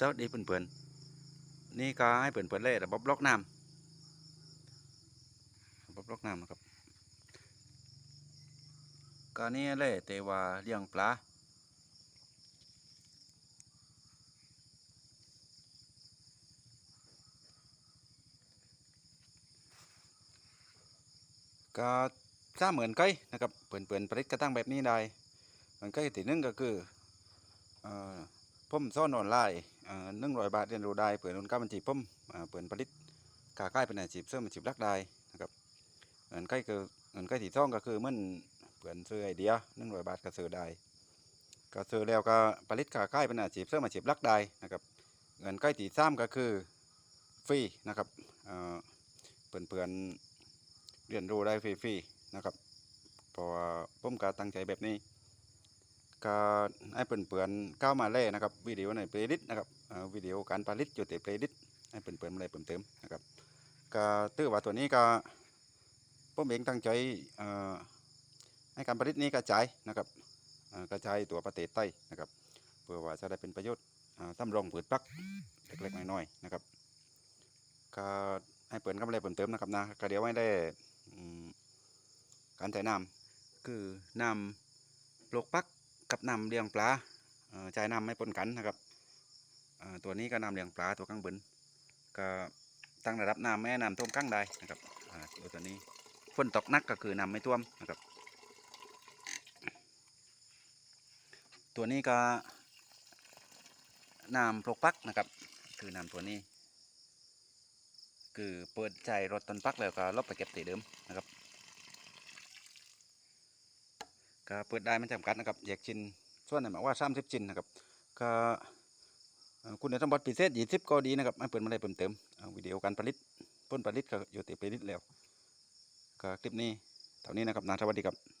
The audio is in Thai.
สวัสดีเพื่อนๆนี่ก็ให้เพื่อนๆเล่ระบบล็อกน้ำระบบล็อกน้ำนะครับก็นี่เล่เตว่าเลี้ยงปลาก็สาเหมือนไก่นะครับเพื่อนๆผลิตกระตั้งแบบนี้ได้เหมือนไก่ที่หนึ่งก็คือ ผมซ่อนออนไลน์หนึ่งร้อยบาทเรียนรู้ได้เปิดนุนก้าบัญชีผมเอ่อเปิดผลิตกาใกล้เป็นอาชีพเสริมอาชีพหลักได้นะครับเงินใกล้คือเงินใกล้ที่ซ่องก็คือมันเปิดซื้อไอเดียหนึ่งร้อยบาทก็ซื้อได้ก็ซื้อแล้วก็ผลิตกาใกล้เป็นอาชีพเสริมอาชีพหลักได้นะครับเงินใกล้ที่ซ้ำก็คือฟรีนะครับเอ่อเปิดเปิดเรียนรู้ได้ฟรีๆนะครับเพราะว่าผมก็ตั้งใจแบบนี้ ก็ให้เปื่อนๆก้าวมาเล่นะครับวิดีโอในเพลย์ลิสต์นะครับวิดีโอการผลิตอยู่ในเพลย์ลิสต์ให้เปื่อนๆมาเลยเพิ่มเติมนะครับก็ตื้อว่าตัวนี้ก็ผมเองตั้งใจให้การผลิตนี้กระจายนะครับเอ่อกระจายตัวประเทศใต้นะครับเพื่อว่าจะได้เป็นประโยชน์อ่าทำรองผืนปักเล็กๆน้อยๆนะครับก็ให้เปิดเข้ามาเลยเพิ่มเติมนะครับนะก็เดี๋ยวไม่ได้การใช้น้ำคือน้ำปลกปัก กับนำเลี้ยงปลาใจนำไม่ปนกันนะครับตัวนี้ก็นำเลี้ยงปลาตัวข้างบนก็ตั้งระดับน้ำแม่น้ำท่วมข้างได้นะครับตัวตัวนี้ฝนตกนักก็คือน้ำไม่ท่วมนะครับ ตัวนี้ก็น้ำปลกปักนะครับ คือน้ำตัวนี้ คือเปิดใจรถต้นปักแล้วก็ลบไปเก็บตีเดิมนะครับ ก็เปิดได้ไม่จำกัดนะครับแยกชิ้นส่วนไหนหมายว่าสามสิบชิ้นนะครับก็คุณสมบัติพิเศษยี่สิบก็ดีนะครับไม่เปิดมาได้เพิ่มเติมวิดีโอการผลิตต้นผลิตก็อยู่ติดผลิตแล้วก็คลิปนี้เท่านี้นะครับนะสวัสดีครับ